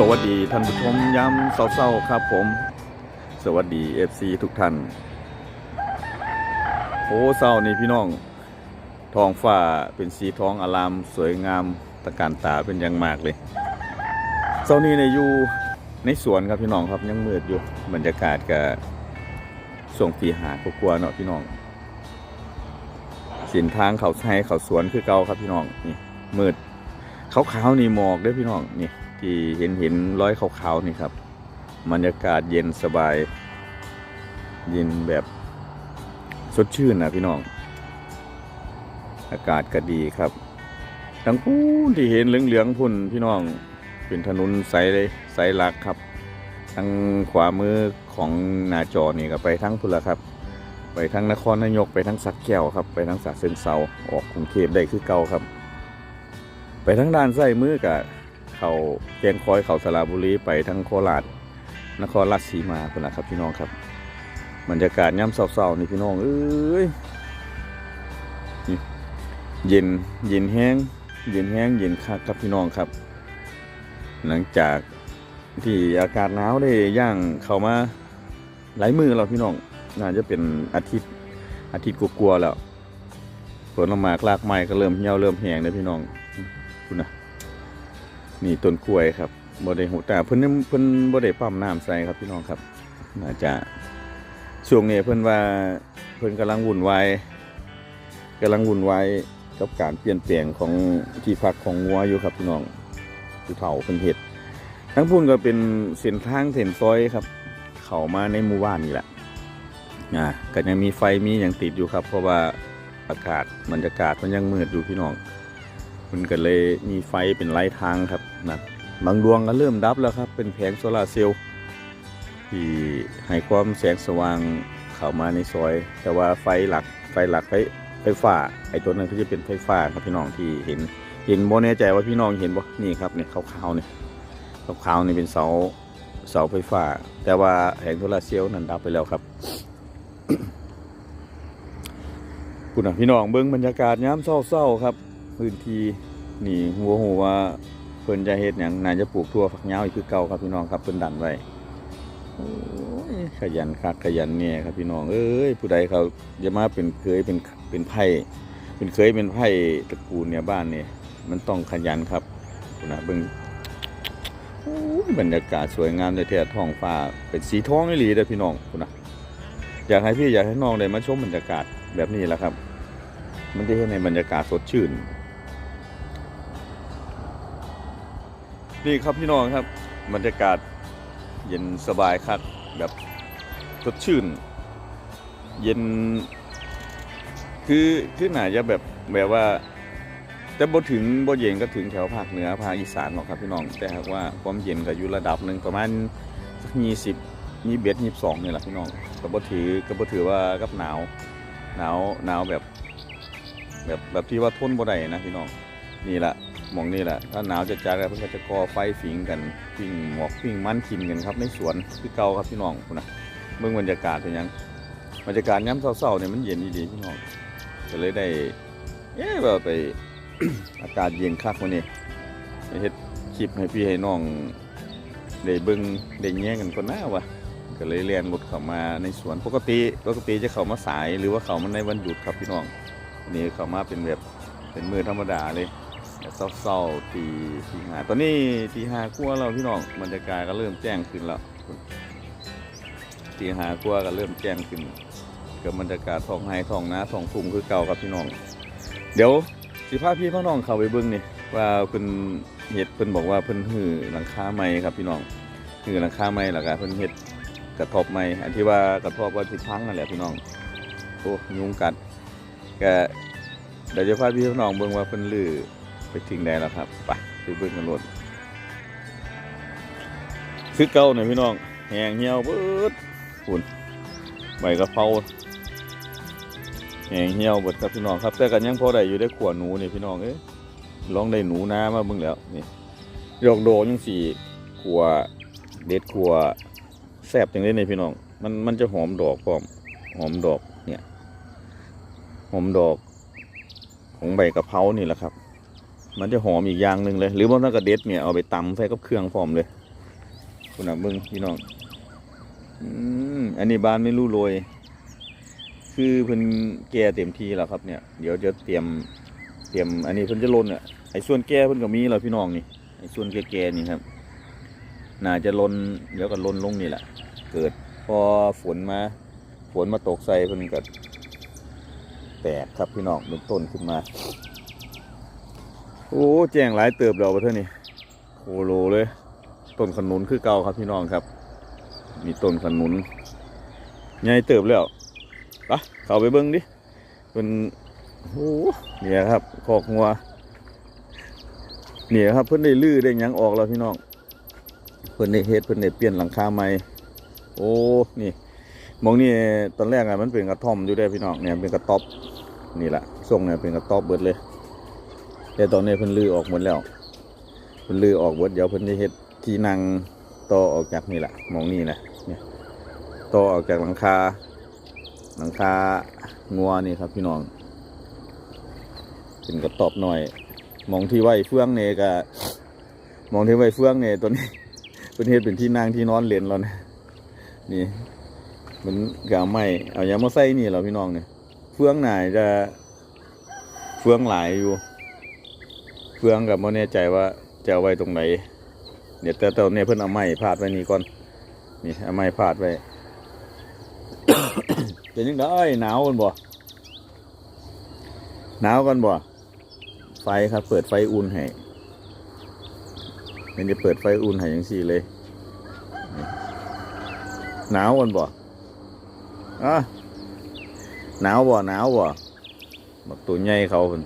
สวัสดีท่านผู้ชมย้ำเศร้าๆครับผม สวัสดี FC ทุกท่านโอ้เศร้านี่พี่น้องทองฟ้าเป็นสีทองอาราม สวยงามตะการตาเป็นอย่างมากเลยเศร้านี้ในยอยู่ในสวนครับพี่น้องครับยังมืดอยู่บรรยากาศกับส่วงตีหากลัวๆเนาะพี่น้องสินทางเขาให้เขาสวนคือเก่าครับพี่น้องนี่มืดขาวๆนี่หมอกเด้อพี่น้องนี่ ที่เห็นเห็นร้อยขาวๆนี่ครับบรรยากาศเย็นสบาย เย็นแบบสดชื่นนะพี่น้อง อากาศก็ดีครับ ทั้งพูนที่เห็นเหลืองๆพุ่นพี่น้องเป็นถนนสายเลยสายหลักครับ ทางขวามือของหนาจอนี่ก็ไปทั้งพุ่นละครับ ไปทั้งนครนายกไปทั้งสักแก้วครับ ไปทั้งสาเซิงเซาออกกรุงเทพได้คือเก่าครับ ไปทั้งด้านซ้ายมือกับ เขาแกงคอยเขาสระบุรีไปทั้งโคราชนครราชสีมาคนนะครับพี่น้องครับบรรยากาศย่ำเศร้าๆนี่พี่น้องเอ้ยเย็นเย็นแห้ง เย็นแห้งเย็นคักครับพี่น้องครับ หลังจากที่อากาศหนาวได้ย่างเข้ามาหลายมือแล้วพี่น้องน่าจะเป็นอาทิตย์อาทิตย์กลัวๆแล้วผลไม้ลากไม้ก็เริ่มเหี่ยวเริ่มแห้งเลยพี่น้องคุณนะ นี่ต้นกล้วยครับบ่ได้หูตาเพิ่นเพิ่นบ่ได้ปั๊มน้ำใส่ครับพี่น้องครับน่าจะช่วงนี้เพิ่นว่าเพิ่นกำลังวุ่นวายกำลังวุ่นวายกับการเปลี่ยนแปลงของที่พักของงัวอยู่ครับพี่น้องผู้เฒ่าเพิ่นเฮ็ดทั้งพุ่นก็เป็นเส้นทางเส้นซอยครับ เข้ามาในหมู่บ้านนี่แหละอ่าก็ยังมีไฟมีหยังติดอยู่ครับ เพราะว่าอากาศบรรยากาศมันยังมืดอยู่พี่น้อง มันก็เลยมีไฟเป็นไลท์ทางครับนะบางดวงก็เริ่มดับแล้วครับ เป็นแผงโซลาร์เซลล์ที่ให้ความแสงสว่างเข้ามาในซอย แต่ว่าไฟหลักไฟหลักไฟไฟฟ้าไอ้ตัวนั้นก็จะเป็นไฟฟ้าครับพี่น้องที่เห็น เห็นบ่แน่ใจว่าพี่น้องเห็นบ่นี่ครับเนี่ยขาวๆเนี่ยขาวๆนี่เป็นเสาเสาไฟฟ้า แต่ว่าแผงโซลาร์เซลล์นั้นดับไปแล้วครับคุณพี่น้องเบิ้งบรรยากาศยามเศร้าๆครับ พื้นที่นี่หัวหัวว่าเพิ่นจะเฮ็ดหยังน่าจะปลูกทั่วฝักยาวอีกคือเก่าครับพี่น้องครับเพิ่นดันไว้โอ้ยขยันคักขยันเนี่ยครับพี่น้องเอ้ยผู้ใดเขาจะมาเป็นเคยเป็นเป็นไผ่เป็นเคยเป็นไผ่ตระกูลเนี่ยบ้านเนี่ยมันต้องขยันครับคุณนะเบิ่งโอ้ยบรรยากาศสวยงามเลยแท้ท้องฟ้าเป็นสีทองอีหลีเด้อพี่น้องคุณนะอยากให้พี่อยากให้น้องได้มาชมบรรยากาศแบบนี้แหละครับ มันจะเห็นในบรรยากาศสดชื่น นี่ครับพี่น้องครับบรรยากาศเย็นสบายครับแบบสดชื่น เย็น คือคือหนาจะแบบแบบว่า แต่บ่ถึงบ่เย็นก็ถึงแถวภาคเหนือภาคอีสานหรอกครับพี่น้องแต่หากว่าความเย็นก็อยู่ระดับหนึ่งประมาณสักยี่สิบยี่เบ็ดยี่สองนี่แหละพี่น้องก็บ่ถือก็บ่ถือว่ากับหนาวหนาวหนาวแบบ แบบแบบที่ว่าทนบ่ได้นะพี่น้องนี่แหละ มองนี่แหละถ้าหนาวจะจัดแล้วเพิ่นก็จะก่อไฟฝิงกันปิ้งหมอกปิ้งมันกินกันครับในสวนคือเก่าครับพี่น้องนะเบิ่งบรรยากาศเป็นยังบรรยากาศยามเช้าๆเนี่ยมันเย็นดีๆพี่น้องก็เลยได้เอ๊ะว่าไปอากาศเย็นคักวันนี้เฮ็ดคลิปให้พี่ให้น้องได้เบิ่งได้แย่งกันคนหน้าวะก็เลยเรียนรถเข้ามาในสวนปกติปกติจะเข้ามาสายหรือว่าเข้ามาในวันหยุดครับพี่น้องนี่เขามาเป็นแบบเป็นมือธรรมดาเลย เศร้าๆตีตีหาตอนนี้ตีหากลัวเราพี่น้องบรรยากาศก็เริ่มแจ้งขึ้นแล้วตีหากลัวก็เริ่มแจ้งขึ้นกับบรรยากาศท้องไห้ท้องนาท้องทุ่งคือเก่าครับพี่น้อง เดี๋ยวสิพาพี่พ่อน้องเข้าไปเบิ่งนี่ว่าเพิ่นเฮ็ดเพิ่นบอกว่าเพิ่นหื้อหลังคาใหม่ครับพี่น้องหื้อหลังคาใหม่แล้วก็เพิ่นเฮ็ดกระทบใหม่อันที่ว่ากระทบว่าสิพังนั่นแหละพี่น้องโอ้ยุงกัดก็เดี๋ยวจะพาพี่พ่อน้องเบิ่งว่าเพิ่นลือ ไปถึงไหนแล้วครับไปไปเบิ่งกันโลดคือเก่าเนี่ยพี่น้องแหงเหี่ยวเบิดฝุ่นใบกระเพราแหงเหี่ยวเบิดครับพี่น้องครับ แต่กันยังพอได้อยู่ได้ขวหนูนี่พี่น้องเอ้ยลองได้หนูน้ามาเบิ่งแล้วนี่ดอกโดจังสี่ขัวเด็ดขัวแซ่บจังเลยนี่พี่น้อง มันมันจะหอมดอกพร้อมหอมดอกเนี่ยหอมดอกของใบกะเพรานี่แหละครับ มันจะหอมอีกอย่างหนึ่งเลย หรือบางท่านก็เด็ดเนี่ยเอาไปตำใส่กับเครื่องพร้อมเลย คุณน่ะเบิ่งพี่น้องอืมอันนี้บานไม่รู้โรยคือเพิ่นแก่เต็มที่แล้วครับเนี่ย เดี๋ยวจะเตรียมเตรียม อันนี้เพิ่นจะลนอะไอ้ส่วนแก่เพิ่นก็มีแล้วพี่น้องนี่ไอ้ส่วนแก่ๆนี่ครับน่าจะลนเดี๋ยวก็ลนลงนี่แหละ เกิดพอฝนมา ฝนมาตกใส่เพิ่นก็แตกครับพี่น้องเป็นต้นขึ้นมา โอ้แจ้งหลายเติบแล้วประเทศนี้โคโลเลย ต้นขนุนคือเก่าครับพี่น้องครับ มีต้นขนุนใหญ่เติบแล้วปะเข้าไปเบิ้งดิเป็นโอ้เนี่ยครับคอกงัวเนี่ยครับเพิ่นได้ลื้อได้ยังออกแล้วพี่น้อง เพิ่นได้เฮ็ดเพิ่นได้เปลี่ยนหลังคาใหม่โอ้นี่มองนี่ตอนแรกอะมันเป็นกระท่อมอยู่ได้พี่น้องเนี่ยเป็นกระต๊อบนี่แหละทรงเนี่ยเป็นกระต๊อบเบิดเลย แต่ตอนนี้เพิ่นลือออกหมดแล้วเพิ่นลือออกเบิดเดี๋ยวเพิ่นจะเฮ็ดที่นั่งต่อออกจากนี่แหละมองนี่นะเนี่ยต่อออกจากหลังคา หลังคางัวนี่ครับพี่น้องเป็นกระตอบหน่อย มองที่ไว้เฟืองเนี่ยก็มองที่ไว้เฟืองเนี่ยตัวนี้เป็นเฮ็ดเป็นที่นั่งที่นอนเล่นแล้วนะนี่มันกาไม่เอายามาใส่นี่เหรอพี่น้องเนี่ยเฟืองไหนจะเฟืองหลายอยู่ เฟืองกับไม่แน่ใจว่าจะเอาไว้ตรงไหนเดี๋ยวแต่ตอนนี้เพิ่นเอาไม้พาดไว้นี่ก่อนนี่เอาไม้พาดไว้เป็นยังไงหนาวกันบ่หนาวกันบ่ไฟครับ เปิดไฟอุ่นให้มันจะเปิดไฟอุ่นให้ยังสี่เลยหนาวกันบ่อะหนาวบ่หนาวบ่บักตัวใหญ่เขาเป็น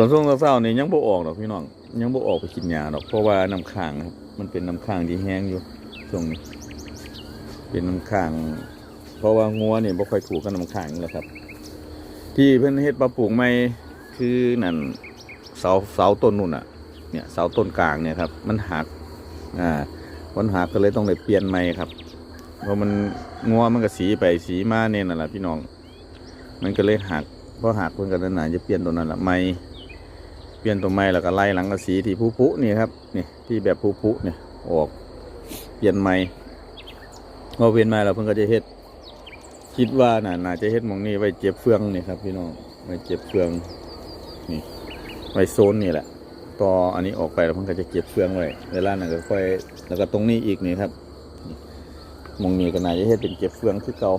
ตอนช่วงเช้าๆนี่ยังบ่ออกดอกพี่น้องยังบ่ออกไปกินยาดอกเพราะว่าน้ำค้างครับมันเป็นน้ำค้างที่แห้งอยู่ช่วงนี้เป็นน้ำค้าง เพราะว่างัวนี่บ่ค่อยถูกกับน้ำค้างนี่แหละครับ ที่เพิ่นเฮ็ดปลาปลูกใหม่คือนั่นเสาเสาต้นนู่นอะ เนี่ยเสาต้นกลางเนี่ยครับ มันหักอ่ามันหักก็เลยต้องเลยเปลี่ยนใหม่ครับเพราะมันงัวมันก็สีไปสีมาเนี่ยนั่นแหละพี่น้อง มันก็เลยหักเพราะหักเพิ่นก็นั่นน่ะจะเปลี่ยนตัวนั้นแหละใหม่ เปลี่ยนตัวใหม่แล้วก็ไล่หลังกระสีที่ผู้ผู้นี่ครับนี่ที่แบบผู้ผู้เนี่ยออกเปลี่ยนใหม่พอเปลี่ยนใหม่แล้วเพิ่นก็จะเฮ็ดคิดว่าน่ะน่าจะเฮ็ดมองนี้ไว้เจ็บเฟืองนี่ครับ พี่น้องไว้เจ็บเฟืองนี่ไว้โซนนี่แหละต่ออันนี้ออกไปแล้วมันก็จะเก็บเฟืองไว้เวลานั้นก็ค่อย แล้วก็ตรงนี้อีกนี่ครับมองนี้ก็น่าจะเฮ็ดเป็นเก็บเฟืองคือเก่า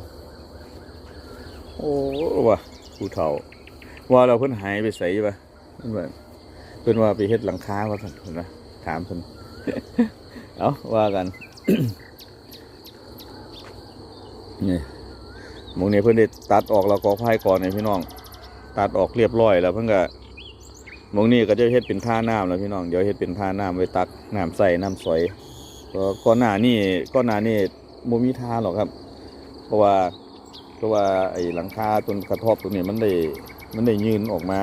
โอ้ว่ะผู้เฒ่าว่าเราเพิ่นหายไปใส่ปะเพิ่นว่า เพิ่นว่าไปเฮ็ดหลังคาว่าซั่นเพิ่นว่าถามเพิ่นเอาว่ากันนี่มงนี้เพิ่นได้ตัดออกแล้วก็พายก่อนนี่พี่น้อง ตัดออกเรียบร้อยแล้วเพิ่นก็มงนี้ก็จะเฮ็ดเป็นท่าน้ำแล้วพี่น้องเดี๋ยวเฮ็ดเป็นท่าน้ำไว้ตักน้ำใส่น้ำสอยก็ก่อนหน้านี้ก่อนหน้านี้บ่มีท่าหรอกครับ เพราะว่าเพราะว่าไอ้หลังคาต้นกระทบตรงนี้มันได้มันได้ยืนออกมา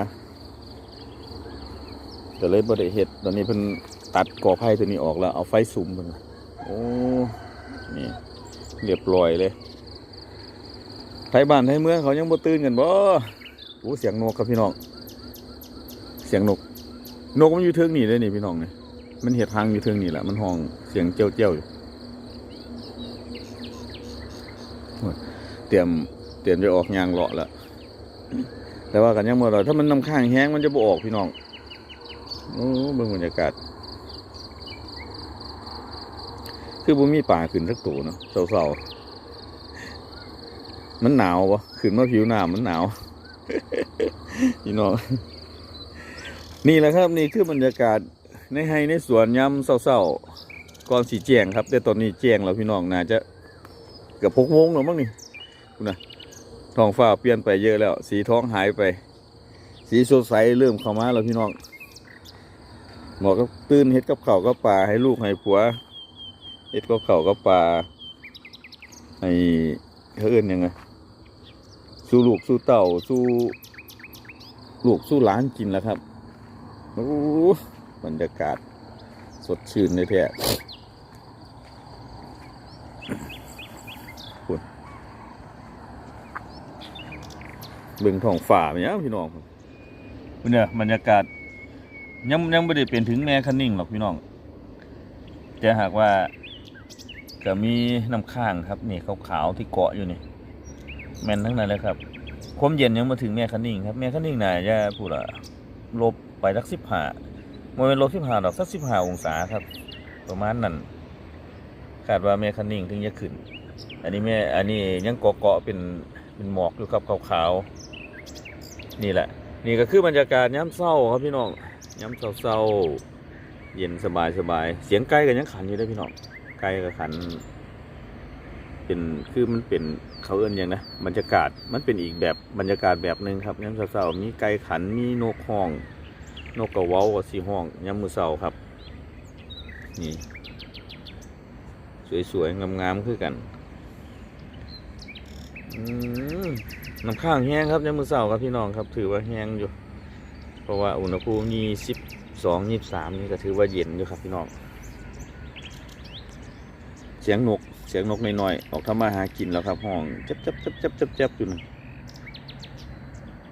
ก็เลยบ่ได้เฮ็ดตอนนี้เพิ่นตัดกอไผ่ตัวนี้ออกแล้ว เอาไฟสุ่มเพิ่นโอ้นี่เรียบร้อยเลยไทยบ้านไทยเมืองเขายังบ่ตื่นกันบ่โอ้เสียงนกครับพี่น้องเสียงนก นกมันอยู่เทิงนี่เลยนี่พี่น้องเนี่ยมันเห็ดทางอยู่เทิงนี่แหละมันห้องเสียงเจ้าเจ้าอยู่เตรียมเตรียมจะออกยางเลาะแล้วแต่ว่ากันยังเมื่อไรถ้ามันนำข้างแห้งมันจะบ่ออกพี่น้อง โอ้เบิ่งบรรยากาศ คือบ่มีป่าขึ้นสักตัวเนาะเศร้าๆมันหนาวปะขึ้นมาผิวหน้ามันหนาวพี่น้องนี่แหละครับนี่คือบรรยากาศในไฮในสวนยามเศร้าๆก่อนสีแจงครับ แต่ตอนนี้แจงแล้วพี่น้องน่าจะเกือบพกโมงแล้วมั้งนี่คุณนะท้องฟ้าเปลี่ยนไปเยอะแล้ว สีท้องหายไป สีสดใสเริ่มเข้ามาแล้วพี่น้อง หมอก็ตื่นเฮ็ดกับข้ากับปลาให้ลูกให้ผัวเฮ็ดกับข้ากับปลาให้เขาเอื้นยังไงสู้ลูกสู้เต่าสู้ลูกสู้หล้านกินแล้วครับโอ้บรรยากาศสดชื่นเลยแท้คุณเบิ่งท้องฝ่าไปยังพี่น้องคุณเนี่ยบรรยากาศ ยังยังไม่ได้เป็นถึงแม่คันนิ่งหรอกพี่น้อง แต่หากว่าก็มีน้ำค้างครับนี่ขาวๆที่เกาะอยู่นี่ แม่นทั้งนั้นเลยครับความเย็นยังมาถึงแม่คันนิ่งครับแม่คันนิ่งน่าจะพูดละลบไปสักสิบห้าโมเป็นลบสิบห้าดอกสักสิบห้าองศาครับ ประมาณนั้นคาดว่าแม่คันนิ่งถึงจะขึ้น อันนี้แม่อันนี้ยังเกาะเกาะเป็นเป็นหมอกอยู่ครับขาวๆนี่แหละ นี่ก็คือบรรยากาศย้ำเศร้าครับพี่น้อง ย้ำเศร้าๆ เย็นสบายสบายเสียงไก่กันยังขันอยู่ได้พี่น้องไก่ก็ขัน เป็นคือมันเป็นเขาเอิ้นยังนะบรรยากาศมันเป็นอีกแบบบรรยากาศแบบหนึ่งครับย้ำเศร้าๆมีไก่ขันมีนกห้อง นกกระเว้ากับสีห้องย้ำมือเศร้าครับ นี่ สวยๆงามๆคือกันอืมน้ำข้างแห้งครับในมือเสาครับพี่น้องครับ ถือว่าแห้งอยู่ เพราะว่าอุณหภูมิยี่สิบสองยี่สามนี่ก็ถือว่าเย็นอยู่ครับพี่น้องเสียงนกเสียงนกน้อยๆออกทำมาหากินแล้วครับห้องจับจับจับจับจับจับอยู่นะ